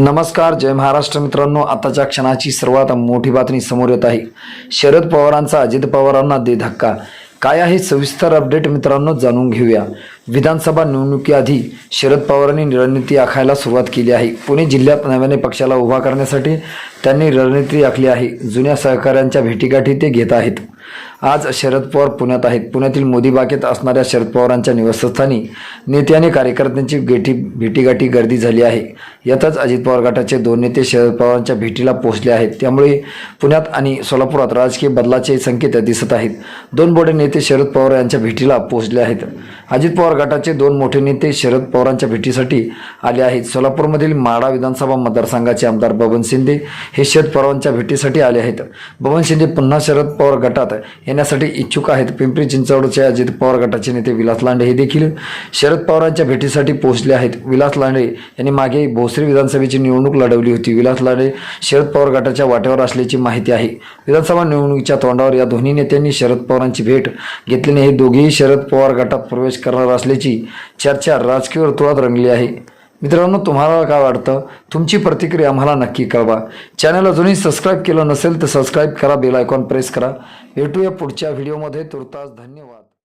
नमस्कार जय महाराष्ट्र मित्रांनो. आताच्या क्षणाची सर्वात मोठी बातमी समोर येत आहे. शरद पवारांचा अजित पवारांना दे धक्का. काय आहे सविस्तर अपडेट मित्रांनो जाणून घेऊया. विधानसभा निवडणुकीआधी शरद पवारांनी रणनीती आखायला सुरुवात केली आहे. पुणे जिल्ह्यात नव्याने पक्षाला उभा करण्यासाठी त्यांनी रणनीती आखली आहे. जुन्या सहकाऱ्यांच्या भेटीगाठी ते घेत आहेत. आज शरद पवार पुण्यात आहेत. पुण्यातील मोदी बागेत असणाऱ्या शरद पवारांच्या निवासस्थानी नेते आणि कार्यकर्त्यांची गेटी भेटीगाठी गर्दी झाली आहे. यातच अजित पवार गटाचे दोन नेते शरद पवारांच्या भेटीला पोहोचले आहेत. त्यामुळे पुण्यात आणि सोलापुरात राजकीय बदलाचे संकेत दिसत आहेत. दोन बोडे नेते शरद पवार यांच्या भेटीला पोहोचले आहेत. अजित पवार गटाचे दोन मोठे नेते शरद पवारांच्या भेटीसाठी आले आहेत. सोलापूरमधील माडा विधानसभा मतदारसंघाचे आमदार बबन शिंदे हे शरद पवारांच्या भेटीसाठी आले आहेत. बबन शिंदे पुन्हा शरद पवार गटात येण्यासाठी इच्छुक आहेत. पिंपरी चिंचवडचे अजित पवार गटाचे नेते विलास लांडे हे देखील शरद पवारांच्या भेटीसाठी पोहोचले आहेत. विलास लांडे यांनी मागे भोसरी विधानसभेची निवडणूक लढवली होती. विलास लांडे शरद पवार गटाच्या वाटेवर असल्याची माहिती आहे. विधानसभा निवडणुकीच्या तोंडावर या दोन्ही नेत्यांनी शरद पवारांची भेट घेतल्याने हे दोघेही शरद पवार गटात प्रवेश करणार असले असल्याची चर्चा राजकीय वर्तुळात रंगली आहे. मित्रांनो तुम्हाला काय वाटतं? तुमची प्रतिक्रिया आम्हाला नक्की कळवा. चॅनल अजूनही सबस्क्राईब केलं नसेल तर सबस्क्राईब करा बेल आयकॉन प्रेस करा. भेटूया पुढच्या व्हिडिओमध्ये तुर्तास धन्यवाद.